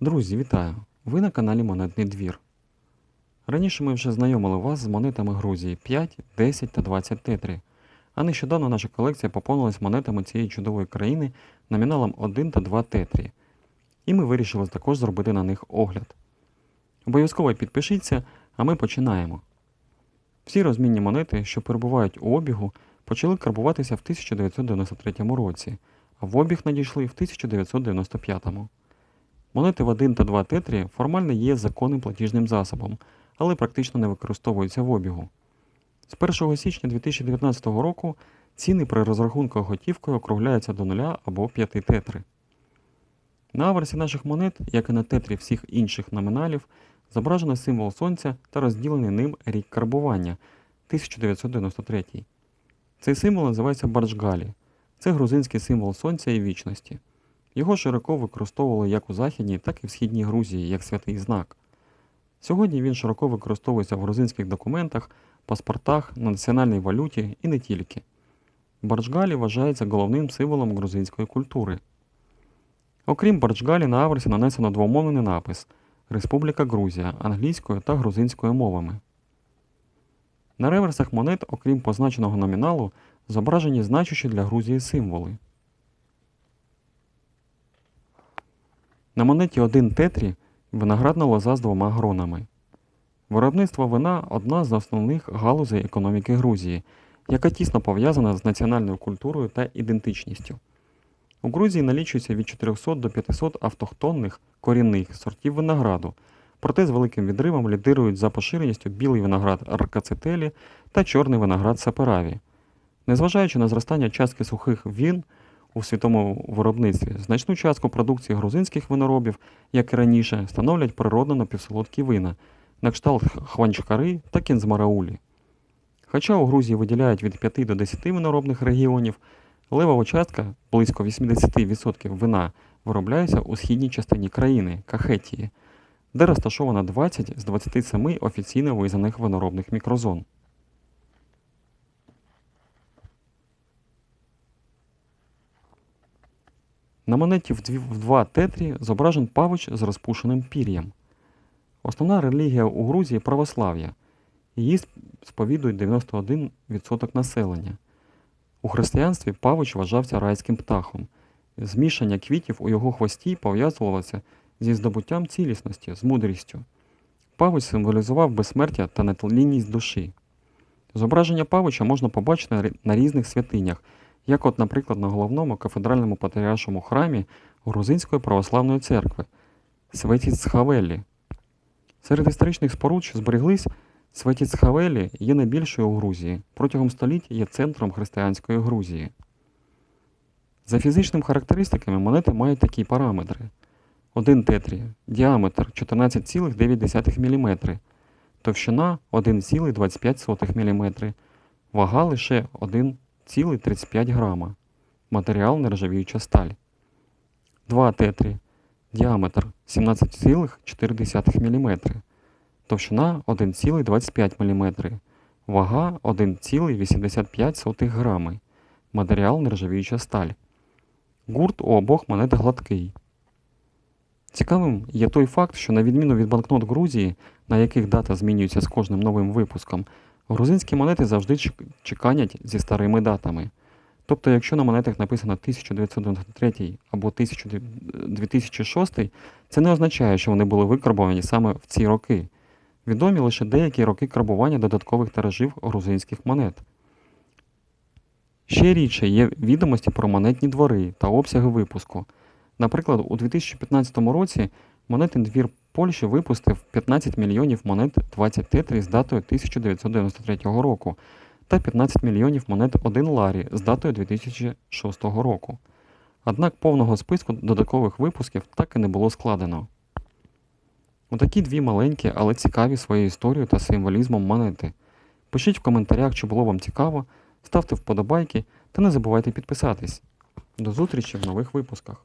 Друзі, вітаю! Ви на каналі Монетний двір. Раніше ми вже знайомили вас з монетами Грузії 5, 10 та 20 тетрі, а нещодавно наша колекція поповнилась монетами цієї чудової країни номіналом 1 та 2 тетрі. І ми вирішили також зробити на них огляд. Обов'язково підпишіться, а ми починаємо. Всі розмінні монети, що перебувають у обігу, почали карбуватися в 1993 році, а в обіг надійшли в 1995. Монети в 1 та 2 тетрі формально є законним платіжним засобом, але практично не використовуються в обігу. З 1 січня 2019 року ціни при розрахунках готівкою округляються до 0 або 5 тетри. На аверсі наших монет, як і на тетрі всіх інших номіналів, зображено символ сонця та розділений ним рік карбування 1993. Цей символ називається Барджгалі. Це грузинський символ сонця і вічності. Його широко використовували як у Західній, так і в Східній Грузії як святий знак. Сьогодні він широко використовується в грузинських документах, паспортах, на національній валюті і не тільки. Барджгалі вважається головним символом грузинської культури. Окрім Барджгалі, на аверсі нанесено двомовний напис Республіка Грузія англійською та грузинською мовами. На реверсах монет, окрім позначеного номіналу, зображені значущі для Грузії символи. На монеті 1 тетрі виноградна лоза з двома гронами. Виробництво вина одна з основних галузей економіки Грузії, яка тісно пов'язана з національною культурою та ідентичністю. У Грузії налічується від 400 до 500 автохтонних корінних сортів винограду, проте з великим відривом лідирують за поширеністю білий виноград ракацетелі та чорний виноград сапераві. Незважаючи на зростання частки сухих він у світовому виробництві, значну частку продукції грузинських виноробів, як і раніше, становлять природно напівсолодкі вина, на кшталт хванчкари та кінзмараулі. Хоча у Грузії виділяють від 5 до 10 виноробних регіонів, левова частка близько 80% вина виробляється у східній частині країни Кахетії, де розташовано 20 з 27 офіційно визнаних виноробних мікрозон. На монеті в 2 тетрі зображен павич з розпушеним пір'ям. Основна релігія у Грузії православ'я. Її сповідують 91% населення. У християнстві павич вважався райським птахом. Змішання квітів у його хвості пов'язувалося зі здобуттям цілісності, з мудрістю. Павич символізував безсмертя та нетлінність душі. Зображення павича можна побачити на різних святинях, як от, наприклад, на головному кафедральному патріаршому храмі Грузинської православної церкви Светіцхавелі. Серед історичних споруд, що збереглись, Светіцхавелі є найбільшою у Грузії. Протягом століть є центром християнської Грузії. За фізичними характеристиками монети мають такі параметри: 1 тетрі, діаметр 14,9 мм, товщина 1,25 мм, вага лише 1,35 грама. Матеріал нержавіюча сталь. 2 тетрі, діаметр 17,4 мм, товщина 1,25 мм, вага 1,85 грами. Матеріал нержавіюча сталь. Гурт у обох монет гладкий. Цікавим є той факт, що на відміну від банкнот Грузії, на яких дата змінюється з кожним новим випуском, грузинські монети завжди чек- чеканять зі старими датами. Тобто, якщо на монетах написано 1993 або 1000 2006, це не означає, що вони були викарбовані саме в ці роки. Відомі лише деякі роки карбування додаткових тиражів грузинських монет. Ще рідше є відомості про монетні двори та обсяги випуску. Наприклад, у 2015 році монетний двір Польщі випустив 15 мільйонів монет 20 тетрі з датою 1993 року та 15 мільйонів монет 1 ларі з датою 2006 року. Однак повного списку додаткових випусків так і не було складено. Отакі дві маленькі, але цікаві своєю історією та символізмом монети. Пишіть в коментарях, чи було вам цікаво, ставте вподобайки та не забувайте підписатись. До зустрічі в нових випусках.